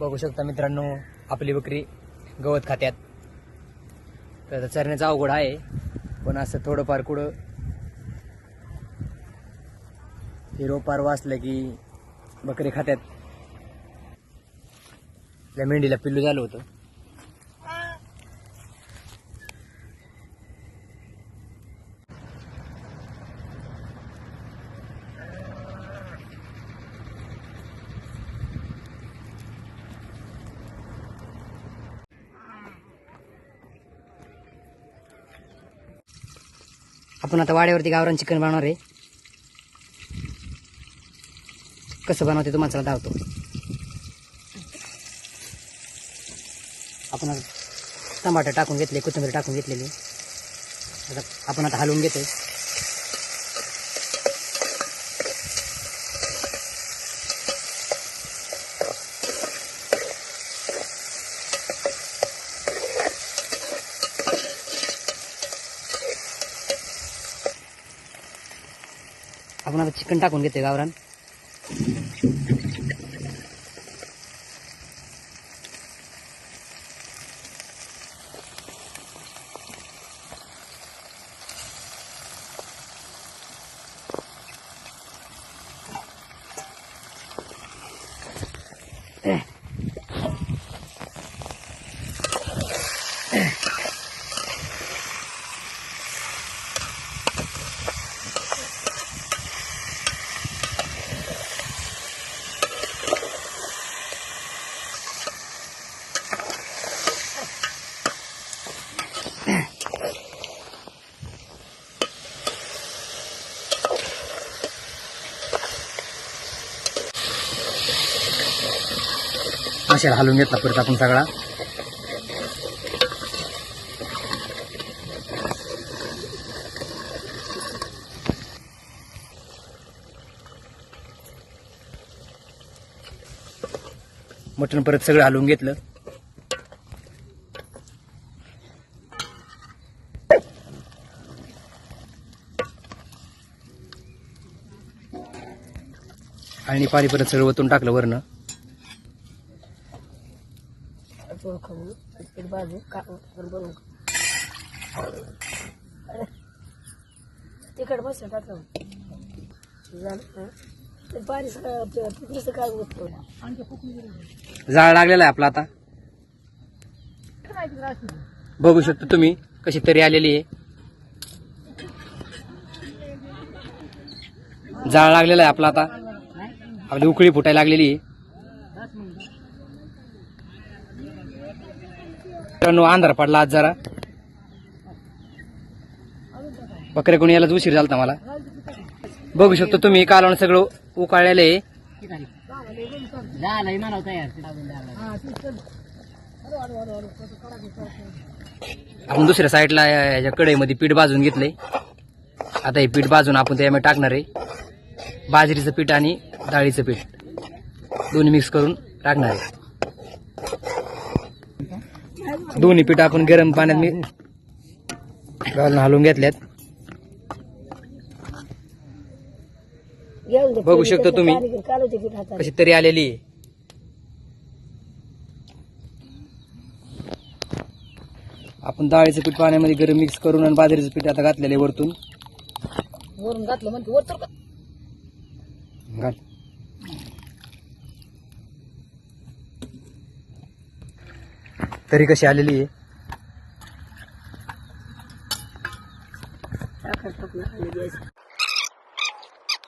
बघू शकता मित्रांनो आपली बकरी गवत खात्यात. तर चरण्याचा अवघड आहे पण असं थोडंफार कुठं हिरोपार वाचलं की बकरी खात्यात. त्या मेंढीला पिल्लू झालं होतं. आपण आता वाड्यावरती गावरान चिकन बनवणार आहे. कसं बनवते तुम्हाला चला धावतो. आपण आता टमाटर टाकून घेतले कोथिंबीर टाकून घेतलेली. आता आपण आता हलवून घेतोय. आपण आता चिकन टाकून घेते गावरान. अशा हलवून घेतला परत आपण सगळा. मटण परत सगळं हलवून घेतलं. आणि पाणी परत सगळं वतून टाकलं वरनं. तिकड बस टाकलं. झालं हं. ते पाणी तिकडचं काय होतं जाळ लागलेला आहे आपला आता. बघू शकता तुम्ही कशी तरी आलेली आहे. जाळ लागलेला आहे आपला आता. आपली उकळी फुटायला लागलेली आहे. मित्रांनो अंधार पडला आज जरा. बकऱ्या कोणी यायला उशीर झालता मला. बघू शकतो तुम्ही कालवण सगळं उकाळलेलं आहे. आपण दुसऱ्या साईडला ह्याच्या कढईमध्ये पीठ भाजून घेतलंय. आता हे पीठ भाजून आपण त्यामध्ये टाकणार आहे. बाजरीचं पीठ आणि डाळीचं पीठ. दोन्ही मिक्स करून टाकणार आहे. दोन्ही पीठ आपण गरम पाण्यात मी घालून हलवून घेतल्यात बघू शकता तुम्ही. कशी तरी आलेली आपण डाळीचं पीठ पाण्यामध्ये गरम मिक्स करून आणि बाजरीचं पीठ आता घातलेलं आहे वरतून वरून घातलं म्हणते वर तर का? घाल तरी कशी आलेली आहे?